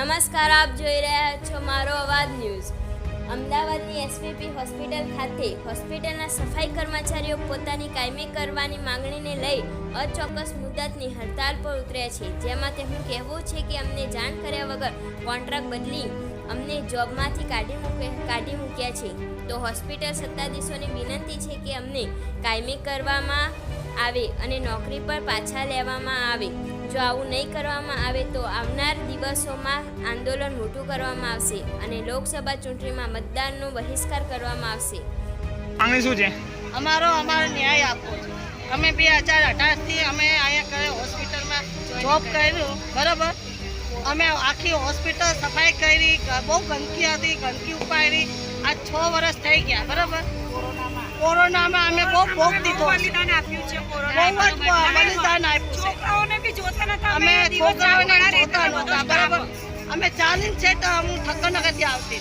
નમસ્કાર, આપ જોઈ રહ્યા છો મારો અવાજ ન્યૂઝ. અમદાવાદની એસવીપી હોસ્પિટલ ખાતે હોસ્પિટલના સફાઈ કર્મચારીઓ પોતાની કાયમી કરવાની માંગણીને લઈ અચોક્કસ મુદતની હડતાલ પર ઉતર્યા છે. જેમાં તેમનું કહેવું છે કે અમને જાણ કર્યા વગર કોન્ટ્રાક્ટ બદલી અમને જોબમાંથી કાઢી મૂકે, કાઢી મૂક્યા છે. તો હોસ્પિટલ સત્તાધીશોને વિનંતી છે કે અમને કાયમી કરવામાં આવે અને નોકરી પર પાછા લેવામાં આવે. જો આવું નહીં કરવામાં આવે તો આવનાર દિવસોમાં આંદોલન મોટું કરવામાં આવશે અને લોકસભા ચૂંટણીમાં મતદાનનો બહિષ્કાર કરવામાં આવશે. માંગણી શું છે? અમારો અમારો ન્યાય આપવો છે. અમે બે હજાર અઢારથી અમે અહીંયા કરે હોસ્પિટલમાં જોબ કર્યું બરાબર? અમે આખી હોસ્પિટલ સફાઈ કરી બહુ ગંદકી હતી ગંદકી ઉપાડી. આ છ વર્ષ થઈ ગયા બરાબર? કોરોનામાં અમે બહુ ભોગ દીધો બલિદાન આપ્યું છે કોરોના બલિદાન આપ્યું છે. છોકરાઓને બી જોતા નતા અમે દિવસ છોકરાઓને જોતા બરાબર. અમે ચાલીને છે તો હું નથી આવતી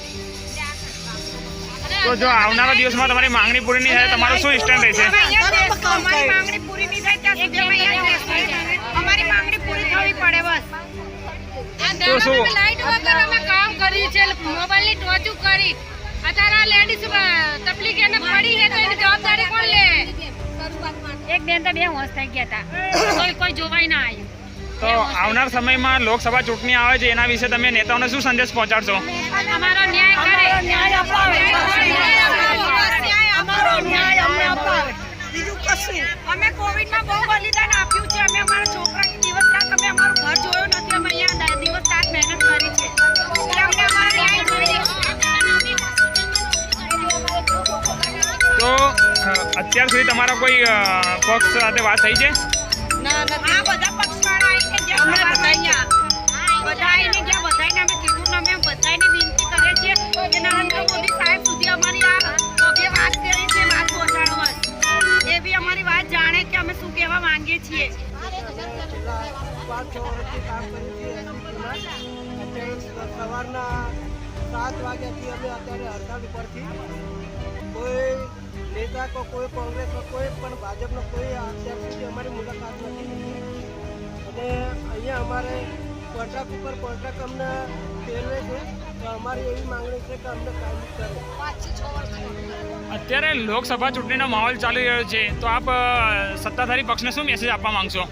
તો જો આવનારા દિવસમાં તમારી માંગણી પૂરી નહીં થાય તમારું શું સ્ટેન્ડ રહેશે? અમે અહીંયા બરાબર બેસશું. કામ અમારી માંગણી પૂરી નહીં થાય ત્યાં સુધી અમે અહીંયા જ બેસશું. અમારી માંગણી પૂરી થવી પડે બસ. તો શું લાઈટ વગર અમે કામ કર્યું છે મોબાઈલની ટોચું કરી અત્યારે લેડીઝ તકલીફ એને પડી છે તો એની જવાબદારી કોણ લે? એક બેન તો બે હોશ થઈ ગયા હતા કોઈ કોઈ જોવાય ના આવ્યું. તો આવનાર સમયમાં લોકસભા ચૂંટણી આવે છે એના વિશે તમે નેતાઓને શું સંદેશ પહોંચાડશો? અમારો ન્યાય કરે. ન્યાય અપાવે. અમારો ન્યાય અમને અપાવે. બીજું કશું. અમે કોવિડમાં બહુ બલિદાન આપ્યું છે. અમે અમારા છોકરા દિવસ રાત અમે અમારું ઘર જોયું નથી. અમે અહીંયા અત્યાર સુધી તમારા કોઈ પક્ષ સાથે વાત થઈ છે? સવારના સાત વાગ્યાથી અમે અત્યારે હડતાલ ઉપરથી કોઈ નેતા કો કોઈ કોંગ્રેસનો કોઈ પણ ભાજપનો કોઈ અત્યાર સુધી અમારી મુલાકાત નથી અને અહીંયા અમારે કોન્ટ્રાક્ટ ઉપર કોન્ટ્રાક્ટ અમને ફેરવે છે તો અમારી એવી માંગણી છે કે અમને કાયમી કરે. અત્યારે લોકસભા ચૂંટણીનો માહોલ ચાલી રહ્યો છે તો આપ સત્તાધારી પક્ષને શું મેસેજ આપવા માંગશો?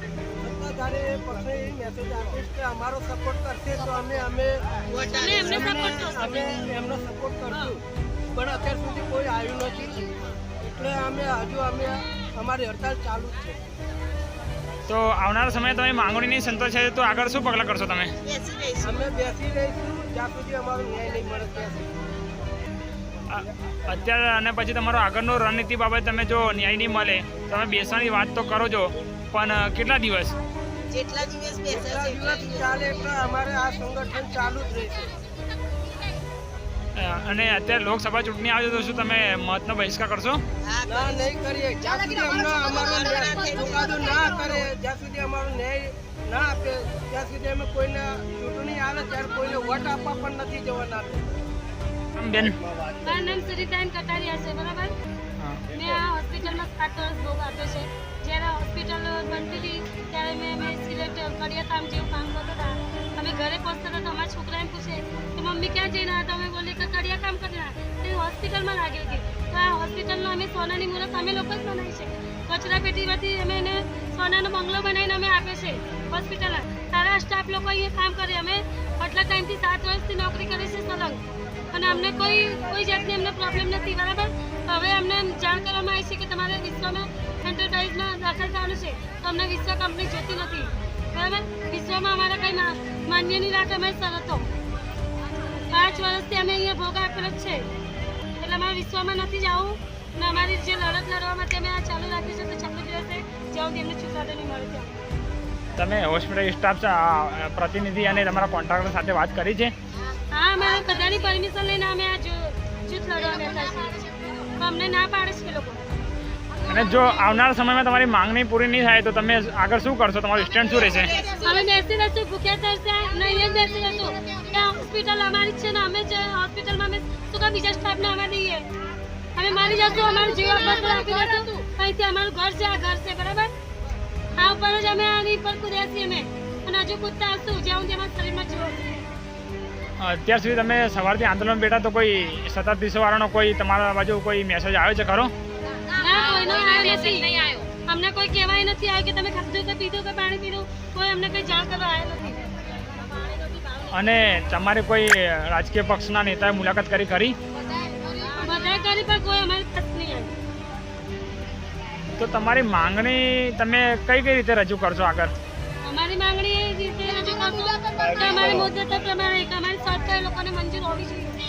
સત્તાધારી પક્ષે એ મેસેજ આપીશ કે અમારો સપોર્ટ કરશે તો અમે અમે અમે એમનો સપોર્ટ કરશું. પણ અત્યાર સુધી કોઈ આવ્યું નથી. એટલે અમે હજુ અમે અમારી હડતાલ ચાલુ છે. તો આવનારા સમયે તમે માંગણી નહીં સંતોષ છે તો આગળ શું પગલાં કરશો તમે? અમે બેસી રહીશું જ્યાં સુધી અમારો ન્યાય નહીં મળે ત્યાં અત્યારે અને પછી તમારો આગળનો રણનીતિ બાબત તમે જો ન્યાય નહીં મળે તમે બેસવાની વાત તો કરો છો પણ કેટલા દિવસ? જેટલા દિવસ એટલા દિવસ ચાલે પણ અમારે આ સંગઠન ચાલુ જ રહેશે અને અત્યારે લોકસભા ચૂંટણી આવે તો શું તમે મતનો બહિષ્કાર કરશો? ના નહીં કરીએ. જ્યાં સુધી અમને અમારું ચુકાદો ના કરે જ્યાં સુધી અમારું ન્યાય ના આપે ત્યાં સુધી અમે કોઈને ચૂંટણી આવે ત્યારે કોઈને વોટ આપવા પણ નથી જવાના. બેન. મારું નામ સુરીતાન કટારિયા છે બરાબર. મેં આ હોસ્પિટલમાં સાત વર્ષ ભોગ આપ્યો છે. જ્યારે હોસ્પિટલ બનતી હતી, ત્યારે મેં મેં સિલેક્ટ કડિયા કામ જેવું કામ કરતા અમે ઘરે પહોંચતા હતા તો અમારા છોકરાને પૂછે કે મમ્મી ક્યાં જઈને હતા અમે બોલીએ કે કડિયા કામ કરી રહ્યા. તે હોસ્પિટલમાં લાગી હતી તો આ હોસ્પિટલનો અમે સોનાની મુહૂર્ત અમે લોકો જ બનાવી છે. કચરા અમે એને સોનાનો બંગલો બનાવીને અમે આપે છે હોસ્પિટલ. સારા સ્ટાફ લોકો અહીંયા કામ કરે. અમે આટલા ટાઈમથી સાત વર્ષથી નોકરી કરીએ છીએ સલંગ. અને અમને કોઈ કોઈ જાતની અમને પ્રોબ્લેમ નથી, બરાબર? હવે અમને જાણ કરવામાં આવી છે કે તમારે વિશ્વમાં એન્ટરપ્રાઇઝમાં દાખલ થવાનું છે. તો અમને વિશ્વ કંપની જોતી નથી. બરાબર? વિશ્વમાં અમારા કંઈ માન્ય નહીં રાખે અમે શરતો પાંચ વર્ષથી અમે અહીંયા ભોગ આપેલો છે. એટલે અમારે વિશ્વમાં નથી જવું. અને અમારી જે લડત લડવા માટે અમે આ ચાલુ રાખ્યું છે તો ચાલુ દિવસે જ્યાં એમને છુટાડો નહીં મળે ત્યાં. તમે હોસ્પિટલ સ્ટાફ પ્રતિનિધિ અને તમારા કોન્ટ્રાક્ટર સાથે વાત કરી છે? હા અમે બધાની પરમિશન લઈને અમે આ જૂથ લડવા બેઠા છીએ. તો અમને ના પાડે છે લોકો. અને જો આવનારા સમયમાં તમારી માંગણી પૂરી નહીં થાય તો તમે આગળ શું કરશો? તમારું સ્ટેન્ડ શું રહેશે? અમે બેસી રહેશું ભૂખ્યા તરસે ને અહીંયા જ બેસી રહેશું. હોસ્પિટલ અમારી છે ને અમે જે હોસ્પિટલમાં અમે શું કામ બીજા સ્ટાફને અમે દઈએ? અમે મારી જશું અમારું જીવ આપી અહીંથી અમારું ઘર છે આ ઘર છે બરાબર? આ ઉપર જ અમે આની પર કૂદ્યા છીએ અમે. અને હજુ કૂદતા હશું જ્યાં હું અમારા શરીરમાં હશે અત્યાર સુધી તમે સવારથી આંદોલન બેઠા તો કોઈ સત્તાધીશો વાળાનો કોઈ તમારા બાજુ કોઈ મેસેજ આવ્યો છે ખરો? અમને કોઈ કહેવાય નથી આવ્યું કે તમે ખાધું કે પીધું કે પાણી પીધું. કોઈ અમને કોઈ જાણ કરવા આવ્યો નથી. અને તમારે કોઈ રાજકીય પક્ષના નેતાએ મુલાકાત કરી બધા કરી પણ કોઈ અમારી પાસે નહીં આવ્યું તો તમારી માંગણી તમે કઈ કઈ રીતે રજૂ કરશો આગળ? અમારી માંગણી એ રીતે રજૂ કરશું અમારી મુદ્દત પ્રમાણે અમારી લોકોને મંજૂર હોવી જોઈએ.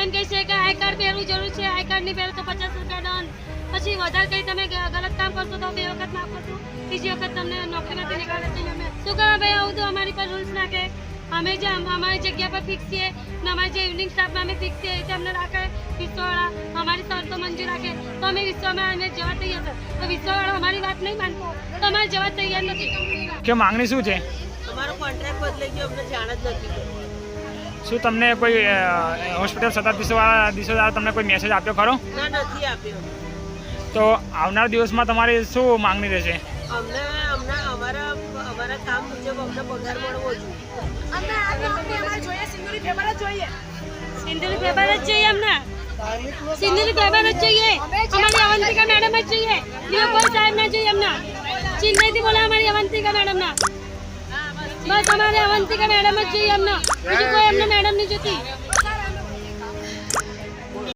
એમ કહે છે કે આઈ કાર્ડ પહેરવું જરૂર છે આઈ કાર્ડ પહેર પહેરો તો પચાસ રૂપિયા દંડ પછી વધારે કંઈ તમે ગલત કામ કરશો તો બે વખત માફ કરશું બીજી વખત તમને નોકરીમાંથી નીકાળે છે અમે. શું કરવા ભાઈ આવું તો અમારી પર રૂલ્સ નાખે અમે જે અમારી જગ્યા પર ફિક્સ છીએ ને અમારી જે ઇવનિંગ સ્ટાફમાં અમે ફિક્સ છીએ તે અમને રાખે વિશ્વવાળા. અમારી શરતો મંજૂર રાખે. તો અમે વિશ્વમાં અમે જવા તૈયાર છે. તો વિશ્વવાળા અમારી વાત નહીં માનતો. તો અમારે જવા તૈયાર નથી. કે માંગણી શું છે? અમારો કોન્ટ્રાક્ટ બદલાઈ ગયો અમને જાણ જ નથી. શું તમને કોઈ હોસ્પિટલ સત્તાધીશો વાળા દિવસો દ્વારા તમને કોઈ મેસેજ આપ્યો ખરો? નથી આપ્યો. તો આવનાર દિવસમાં તમારી શું માંગણી રહેશે? અમને અમને અમારા અમારા કામ મુજબ અમને પગાર મળવો જોઈએ. સિંદુરી પેપર જ જોઈએ. અમને. સિંદુરી પેપર જ જોઈએ. અમારી અવંતિકા મેડમ જ જોઈએ. બીજો સાહેબ ના જોઈએ અમને. ચિંતાથી બોલે અમારી અવંતિકા મેડમ ના બસ અમારે અવંતિકા મેડમ જ જોઈએ એમને. બીજું કોઈ એમને મેડમ નહીં જોતી.